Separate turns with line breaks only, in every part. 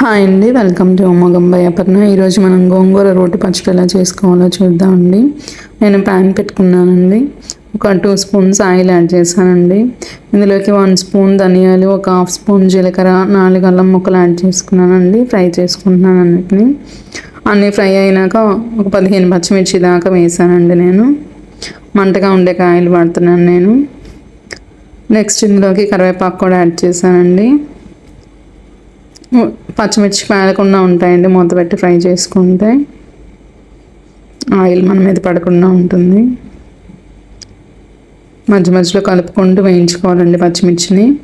Hi అండి welcome to ఉమ్మగంబై Aparna. ఈరోజు మనం గోంగూర రోటి పచ్చడి ఎలా చేసుకోవాలో చూద్దామండి. నేను ప్యాన్ పెట్టుకున్నానండి. ఒక టూ స్పూన్స్ ఆయిల్ యాడ్ చేశానండి. ఇందులోకి వన్ స్పూన్ ధనియాలు ఒక హాఫ్ స్పూన్ జీలకర్ర నాలుగు అల్లం ముక్కలు యాడ్ చేసుకున్నానండి. ఫ్రై చేసుకుంటున్నాను అన్నిటిని. అన్నీ ఫ్రై అయినాక ఒక పదిహేను పచ్చిమిర్చి దాకా వేసానండి నేను. మంటగా ఉండే కాయలు వాడుతున్నాను నేను. నెక్స్ట్ ఇందులోకి కరివేపాకు కూడా యాడ్ చేశానండి. పచ్చిమిర్చి పేలకుండా ఉంటాయండి. మూత పెట్టి ఫ్రై చేసుకుంటే ఆయిల్ మన మీద పడకుండా ఉంటుంది. మధ్య మధ్యలో కలుపుకుంటూ వేయించుకోవాలండి పచ్చిమిర్చిని.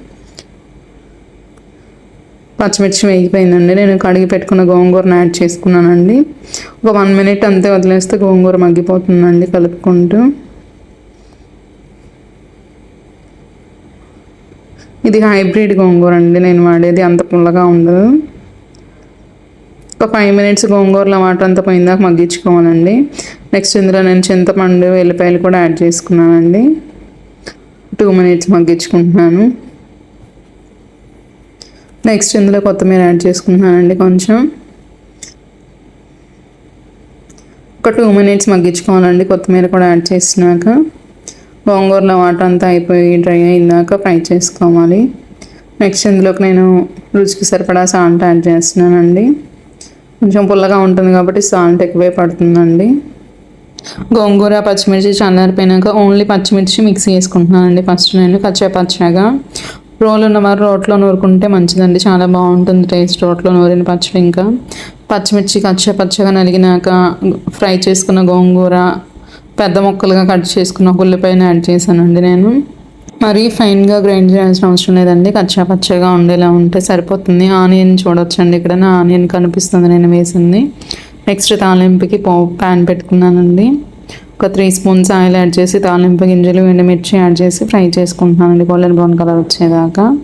పచ్చిమిర్చి వేగిపోయిందండి. నేను కడిగి పెట్టుకున్న గోంగూరను యాడ్ చేసుకున్నానండి. ఒక వన్ మినిట్ అంతే వదిలేస్తే గోంగూర మగ్గిపోతుందండి కలుపుకుంటూ. ఇది హైబ్రిడ్ గోంగూర అండి. నేను వాడేది అంత పుల్లగా ఉండదు. ఒక ఫైవ్ మినిట్స్ గోంగూరలో వాటర్ అంతా పోయిందాక మగ్గించుకోవాలండి. నెక్స్ట్ ఇందులో నేను చింతపండు వెల్లిపాయలు కూడా యాడ్ చేసుకున్నానండి. Two minutes మగ్గించుకుంటున్నాను. నెక్స్ట్ ఇందులో కొత్తిమీర యాడ్ చేసుకుంటున్నానండి కొంచెం. ఒక టూ మినిట్స్ మగ్గించుకోవాలండి. కొత్తిమీర కూడా యాడ్ చేసినాక. గోంగూరలో వాటర్ అంతా అయిపోయి డ్రై అయిందాక ఫ్రై చేసుకోవాలి. నెక్స్ట్ ఇందులోకి నేను రుచికి సరిపడా సాల్ట్ యాడ్ చేస్తున్నానండి. కొంచెం పుల్లగా ఉంటుంది కాబట్టి సాల్ట్ ఎక్కువే పడుతుందండి. గోంగూర పచ్చిమిర్చి చల్లారిపోయినాక ఓన్లీ పచ్చిమిర్చి మిక్సీ చేసుకుంటున్నానండి ఫస్ట్ నేను పచ్చ పచ్చగా రోలు ఉన్నవారు రోట్లో నూరుకుంటే మంచిదండి. చాలా బాగుంటుంది టేస్ట్ రోట్లో నూరిన పచ్చడి ఇంకా. పచ్చిమిర్చి కచ్చ పచ్చగా నలిగినాక ఫ్రై చేసుకున్న గోంగూర పెద్ద ముక్కలుగా కట్ చేసుకున్న ఉల్లిపాయను యాడ్ చేశానండి నేను. మరీ ఫైన్గా గ్రైండ్ చేయాల్సిన అవసరం లేదండి. కచ్చా పచ్చగా ఉండేలా ఉంటే సరిపోతుంది. ఆనియన్ చూడొచ్చండి ఇక్కడ. నా ఆనియన్ కనిపిస్తుంది నేను వేసింది. నెక్స్ట్ తాలింపుకి పో ప్యాన్ పెట్టుకున్నానండి. ఒక త్రీ స్పూన్స్ ఆయిల్ యాడ్ చేసి తాలింపు గింజలు ఎండుమిర్చి యాడ్ చేసి ఫ్రై చేసుకుంటున్నానండి. గోల్డెన్ బ్రౌన్ కలర్ వచ్చేదాకా.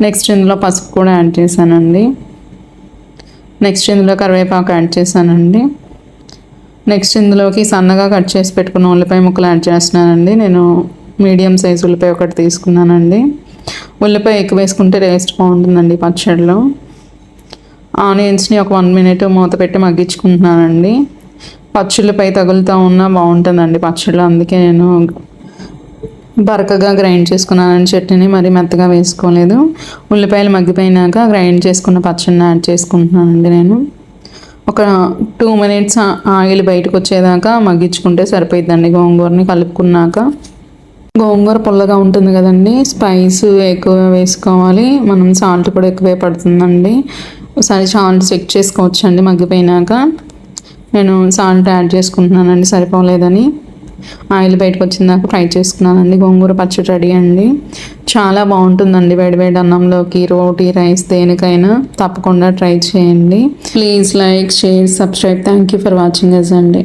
నెక్స్ట్ ఇందులో పసుపు కూడా యాడ్ చేశానండి. నెక్స్ట్ ఇందులో కరివేపాకు యాడ్ చేశానండి. నెక్స్ట్ ఇందులోకి సన్నగా కట్ చేసి పెట్టుకున్న ఉల్లిపాయ ముక్కలు యాడ్ చేస్తున్నానండి. నేను మీడియం సైజ్ ఉల్లిపాయ ఒకటి తీసుకున్నానండి. ఉల్లిపాయ ఎక్కువ వేసుకుంటే టేస్ట్ బాగుంటుందండి పచ్చడిలో. ఆనియన్స్ని ఒక వన్ మినిట్ మూత పెట్టి మగ్గించుకుంటున్నానండి. పచ్చుల్లిపాయ తగులుతూ ఉన్నా బాగుంటుందండి పచ్చళ్ళు అందుకే నేను బరకగా గ్రైండ్ చేసుకున్నానని చట్నీని మరీ మెత్తగా వేసుకోలేదు. ఉల్లిపాయలు మగ్గిపోయినాక గ్రైండ్ చేసుకున్న పచ్చడిని యాడ్ చేసుకుంటున్నానండి నేను. ఒక టూ మినిట్స్ ఆయిల్ బయటకు వచ్చేదాకా మగ్గించుకుంటే సరిపోతుందండి గోంగూరని కలుపుకున్నాక. గోంగూర పుల్లగా ఉంటుంది కదండి స్పైస్ ఎక్కువ వేసుకోవాలి. మనం సాల్ట్ కూడా ఎక్కువే పడుతుందండి. ఒకసారి సాల్ట్ చెక్ చేసుకోవచ్చండి మగ్గిపోయినాక. నేను సాల్ట్ యాడ్ చేసుకుంటున్నానండి సరిపోలేదని. ఆయిల్ బయటకు వచ్చిందాక ఫ్రై చేసుకున్నానండి. గోంగూర పచ్చడి రెడీ అండి. చాలా బాగుంటుందండి వేడివేడి అన్నంలోకి రోటీ రైస్ దేనికైనా తప్పకుండా ట్రై చేయండి. Please like share subscribe. Thank you for watching us అండి.